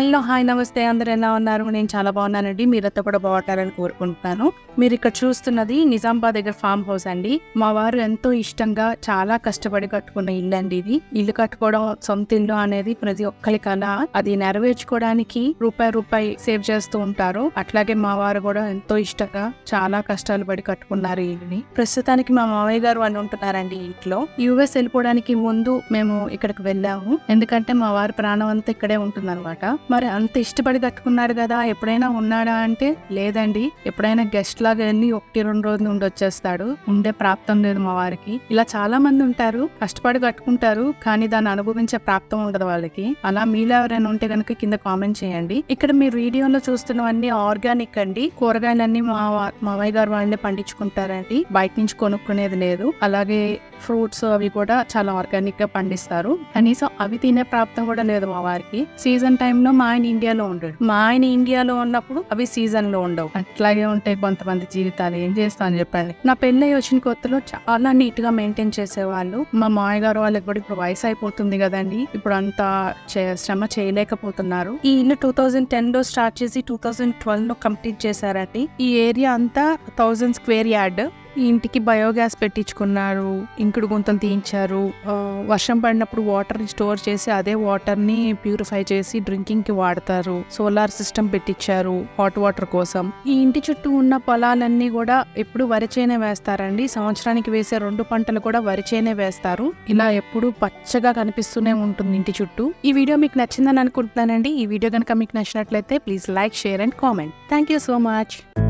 Hello hi నమస్తే. అందరు ఎలా ఉన్నారు? నేను చాలా బాగున్నానండి. మీరంతా కూడా బాగుంటారని కోరుకుంటున్నాను. మీరు ఇక్కడ చూస్తున్నది నిజామాబాద్ దగ్గర ఫామ్ హౌస్ అండి. మా వారు ఎంతో ఇష్టంగా చాలా కష్టపడి కట్టుకున్న ఇల్లు అండి ఇది. ఇల్లు కట్టుకోవడం సొంత ఇల్లు అనేది ప్రతి ఒక్కరి కళ. అది నెరవేర్చుకోవడానికి రూపాయి రూపాయి సేవ్ చేస్తూ ఉంటారు. అట్లాగే మా వారు కూడా ఎంతో ఇష్టంగా చాలా కష్టాలు పడి కట్టుకున్నారు ఇల్లుని. ప్రస్తుతానికి మా మామయ్య గారు అని ఉంటున్నారండి ఇంట్లో. యుఎస్ వెళ్ళిపోవడానికి ముందు మేము ఇక్కడికి వెళ్ళాము. ఎందుకంటే మా వారి ప్రాణం అంతా ఇక్కడే ఉంటుందన్నమాట. మరి అంత ఇష్టపడి కట్టుకున్నారు కదా ఎప్పుడైనా ఉన్నాడా అంటే లేదండి. ఎప్పుడైనా గెస్ట్ లాగా వెళ్ళి ఒకటి రెండు రోజులు ఉండి వచ్చేస్తాడు. ఉండే ప్రాప్తం లేదు మా వారికి. ఇలా చాలా మంది ఉంటారు కష్టపడి కట్టుకుంటారు కానీ దాన్ని అనుభవించే ప్రాప్తం ఉండదు వాళ్ళకి. అలా మీలో ఎవరైనా ఉంటే కనుక కింద కామెంట్ చేయండి. ఇక్కడ మీరు వీడియోలో చూస్తున్నవన్నీ ఆర్గానిక్ అండి. కూరగాయలన్నీ మా మావయ్య గారు వాళ్ళే పండించుకుంటారండి. బయట నుంచి కొనుక్కునేది లేదు. అలాగే ఫ్రూట్స్ అవి కూడా చాలా ఆర్గానిక్గా పండిస్తారు. కనీసం అవి తినే ప్రాప్తం కూడా లేదు మా వారికి. సీజన్ టైంలో మా ఆయన ఇండియాలో ఉండడు. మా ఆయన ఇండియాలో ఉన్నప్పుడు అవి సీజన్లో ఉండవు. అట్లాగే ఉంటాయి కొంతమంది జీవితాలు ఏం చేస్తాను చెప్పండి నా పెళ్ళి వచ్చిన కొత్తలో చాలా నీట్గా మెయింటైన్ చేసేవాళ్ళు. మా మామయ్య గారు వాళ్ళకి కూడా ఇప్పుడు వయసు అయిపోతుంది కదండి. ఇప్పుడు అంత చే- శ్రమ చేయలేకపోతున్నారు. ఈ ఇల్లు టూ థౌజండ్ టెన్లో స్టార్ట్ చేసి టూ థౌజండ్ ట్వెల్వ్లో కంప్లీట్ చేశారండి. ఈ ఏరియా అంతా థౌజండ్ స్క్వేర్ యార్డ్. ఇంటికి బయోగ్యాస్ పెట్టించుకున్నారు ఇంకుడు గుంతలు తీయించారు. వర్షం పడినప్పుడు వాటర్ని స్టోర్ చేసి అదే వాటర్ని ప్యూరిఫై చేసి డ్రింకింగ్కి వాడతారు. సోలార్ సిస్టమ్ పెట్టించారు హాట్ వాటర్ కోసం. ఈ ఇంటి చుట్టూ ఉన్న పొలాలన్నీ కూడా ఎప్పుడు వరిచేనే వేస్తారండి. సంవత్సరానికి వేసే రెండు పంటలు కూడా వరిచేనే వేస్తారు. ఇలా ఎప్పుడు పచ్చగా కనిపిస్తూనే ఉంటుంది ఇంటి చుట్టూ. ఈ వీడియో మీకు నచ్చిందని అనుకుంటున్నానండి. ఈ వీడియో కనుక మీకు నచ్చినట్లయితే please like share and comment. Thank you so much.